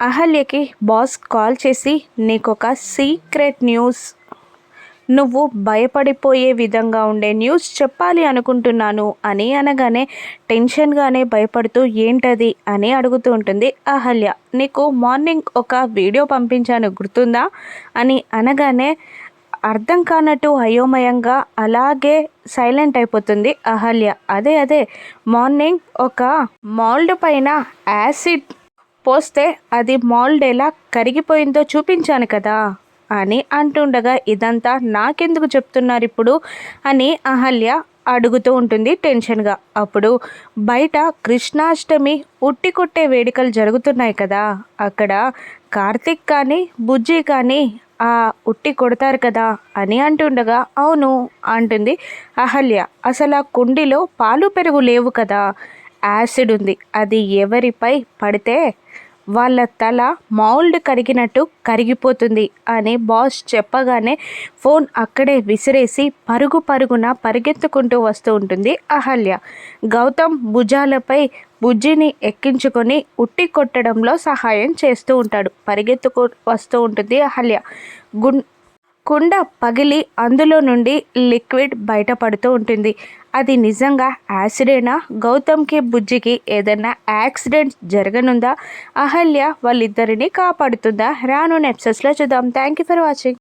అహల్యకి boss call చేసి నీకొక secret news. నువ్వు భయపడిపోయే విధంగా ఉండే న్యూస్ చెప్పాలి అనుకుంటున్నాను అని అనగానే టెన్షన్గానే భయపడుతూ ఏంటది? అని అడుగుతూ ఉంటుంది అహల్య. నీకు మార్నింగ్ ఒక వీడియో పంపించాను గుర్తుందా? అని అనగానే అర్థం కానట్టు అయోమయంగా అలాగే సైలెంట్ అయిపోతుంది అహల్య. అదే అదే. మార్నింగ్ ఒక మాల్డ్ పైన యాసిడ్ పోస్తే అది మాల్డ్ ఎలా కరిగిపోయిందో చూపించాను కదా అని అంటుండగా ఇదంతా నాకెందుకు చెప్తున్నారు ఇప్పుడు అని అహల్య అడుగుతూ ఉంటుంది టెన్షన్గా. అప్పుడు బయట కృష్ణాష్టమి ఉట్టి కొట్టే వేడుకలు జరుగుతున్నాయి కదా. అక్కడ కార్తిక్ కానీ బుజ్జి కానీ ఆ ఉట్టి కొడతారు కదా అని అంటుండగా అవును అంటుంది అహల్య. అసలు ఆ కుండిలో పాలు పెరుగు లేవు కదా. యాసిడ్ ఉంది. అది ఎవరిపై పడితే వాళ్ళ తల మౌల్డ్ కరిగినట్టు కరిగిపోతుంది అని బాస్ చెప్పగానే ఫోన్ అక్కడే విసిరేసి పరుగు పరుగున పరిగెత్తుకుంటూ వస్తూ ఉంటుంది అహల్య. గౌతమ్ భుజాలపై బుజ్జిని ఎక్కించుకొని ఉట్టి కొట్టడంలో సహాయం చేస్తూ ఉంటాడు. పరిగెత్తుకు వస్తూ ఉంటుంది అహల్య. గుండ్ కుండ పగిలి అందులో నుండి లిక్విడ్ బయటపడుతూ ఉంటుంది. అది నిజంగా యాసిడేనా? గౌతమ్కి బుజ్జికి ఏదైనా యాక్సిడెంట్ జరగనుందా? అహల్య వాళ్ళిద్దరిని కాపాడుతుందా? రాను నెప్సెస్లో చూద్దాం. Thank you for watching.